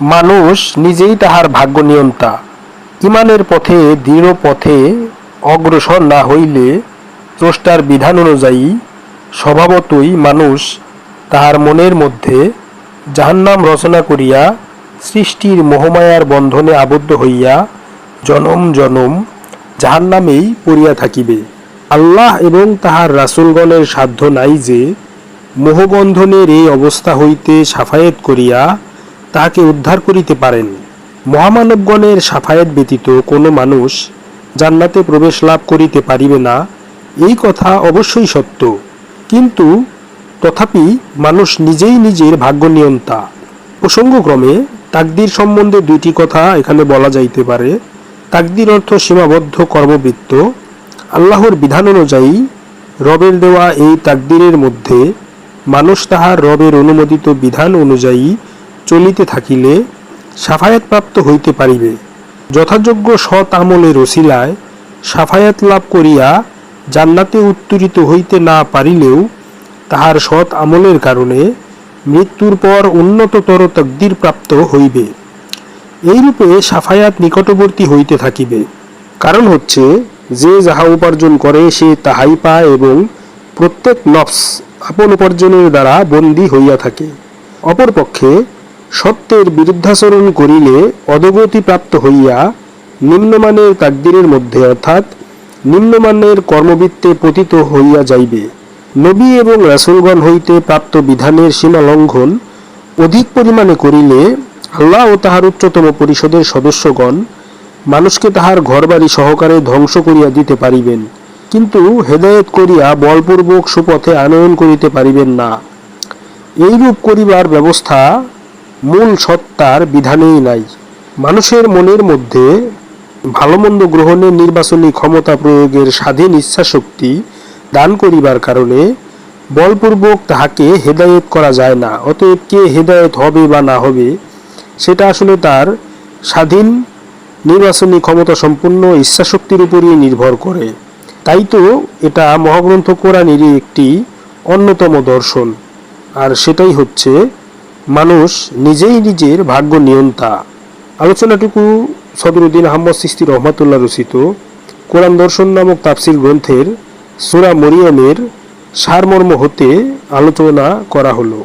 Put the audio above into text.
মানুষ নিজেই তাহার ভাগ্য নিয়ন্তা। ইমানের পথে, দৃঢ় পথে অগ্রসর না হইলে স্রষ্টার বিধান অনুযায়ী স্বভাবতই মানুষ তাহার মনের মধ্যে জাহান্নাম রচনা করিয়া সৃষ্টির মোহমায়ার বন্ধনে আবদ্ধ হইয়া জনম জনম জাহান্নামেই পড়িয়া থাকিবে। আল্লাহ এবং তাহার রাসূলগণের সাধ্য নাই যে মোহবন্ধনের এই অবস্থা হইতে সাফায়েত করিয়া তাহাকে উদ্ধার করিতে পারেন। মহামানবগণের সাফায়েত ব্যতীত কোনো মানুষ জান্নাতে প্রবেশ লাভ করিতে পারিবে না, এই কথা অবশ্যই সত্য। কিন্তু তথাপি মানুষ নিজেই নিজের ভাগ্য নিয়ন্তা। প্রসঙ্গক্রমে, তাকদির সম্বন্ধে দুইটি কথা এখানে বলা যাইতে পারে। তাকদির অর্থ সীমাবদ্ধ কর্মবৃত্ত। আল্লাহর বিধান অনুযায়ী রবের দেওয়া এই তাকদিরের মধ্যে মানুষ তাহার রবের অনুমোদিত বিধান অনুযায়ী চলিতে থাকিলে সাফায়াত প্রাপ্ত হইতে পারিবে। যথাযোগ্য সৎ আমলের ওসিলায় সাফায়াত লাভ করিয়া জান্নাতে উত্তরিত হইতে না পারিলেও তাহার সৎ আমলের কারণে মৃত্যুর পর উন্নততর তকদির প্রাপ্ত হইবে। এইরূপে সাফায়াত নিকটবর্তী হইতে থাকিবে। কারণ হচ্ছে, যে যাহা উপার্জন করে সে তাহাই পায় এবং প্রত্যেক নফস আপন উপার্জনের দ্বারা বন্দী হইয়া থাকে। অপরপক্ষে সত্যের বিরুদ্ধাচরণ করিলে অধগতি প্রাপ্ত হইয়া নিম্নমানের তাকদিরের মধ্যে অর্থাৎ নিম্নমানের কর্মবৃত্তে পতিত হইয়া যাইবে। নবী এবং রাসূলগণ হইতে প্রাপ্ত বিধানের সীমা লঙ্ঘন অধিক পরিমাণে করিলে আল্লাহ ও তাহার উচ্চতম পরিষদের সদস্যগণ মানুষকে তাহার ঘরবাড়ি সহকারে ধ্বংস করিয়া দিতে পারিবেন। কিন্তু হেদায়েত করিয়া বলপূর্বক সুপথে আনয়ন করিতে পারিবেন না। এইরূপ করিবার ব্যবস্থা মূল সত্তার বিধানেই নাই। মানুষের মনের মধ্যে ভালোমন্দ গ্রহণের নির্বাচনী ক্ষমতা প্রয়োগের স্বাধীন ইচ্ছাশক্তি দান করিবার কারণে বলপূর্বক তাহাকে হেদায়েত করা যায় না, অতএব কে হেদায়েত হবে বা না হবে, সেটা আসলে তার স্বাধীন নির্বাচনী ক্ষমতা সম্পন্ন ইচ্ছাশক্তির উপরই নির্ভর করে। তাই তো এটা মহাগ্রন্থ কোরআনেরই একটি অন্যতম দর্শন। আর সেটাই হচ্ছে মানুষ নিজেই নিজের ভাগ্য নিয়ন্তা। আলোচনাটুকু সদরুদ্দিন আহমদ সিস্তি রহমাতুল্লাহ রচিত কোরআন দর্শন নামক তাফসির গ্রন্থের সুরা মরিয়মের সারমর্ম হতে আলোচনা করা হলো।